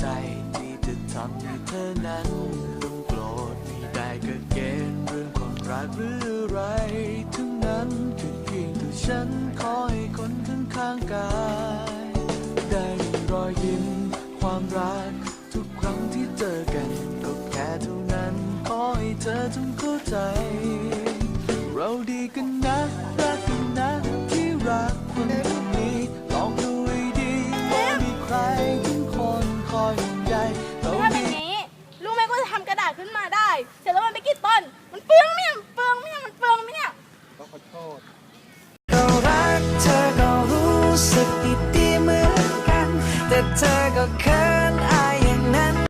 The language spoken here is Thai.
ใจที่จะทำให้เธอนั้นต้องโกรธไม่ได้ก็เกณฑ์เรื่องความรักหรืออะไร ทั้งนั้นคือเพียงแต่ฉันขอให้คนข้างๆกาย ได้รอยยิ้มความรัก ทุกครั้งที่เจอกันก็แค่เท่านั้นขอให้เธอจงเข้าใจ เราดีกันนะรักกันนะที่รักคน ทำกระดาษขึ้นมาได้ เสร็จแล้วมันไปกินต้น มันเปลืองไหม่ยันเปลืองไหมเนี่มันเปลืองไหมเนี่ย ก็ขอโทษ ก็รักเธอก็รู้สึกดีเหมือนกัน แต่เธอก็เคย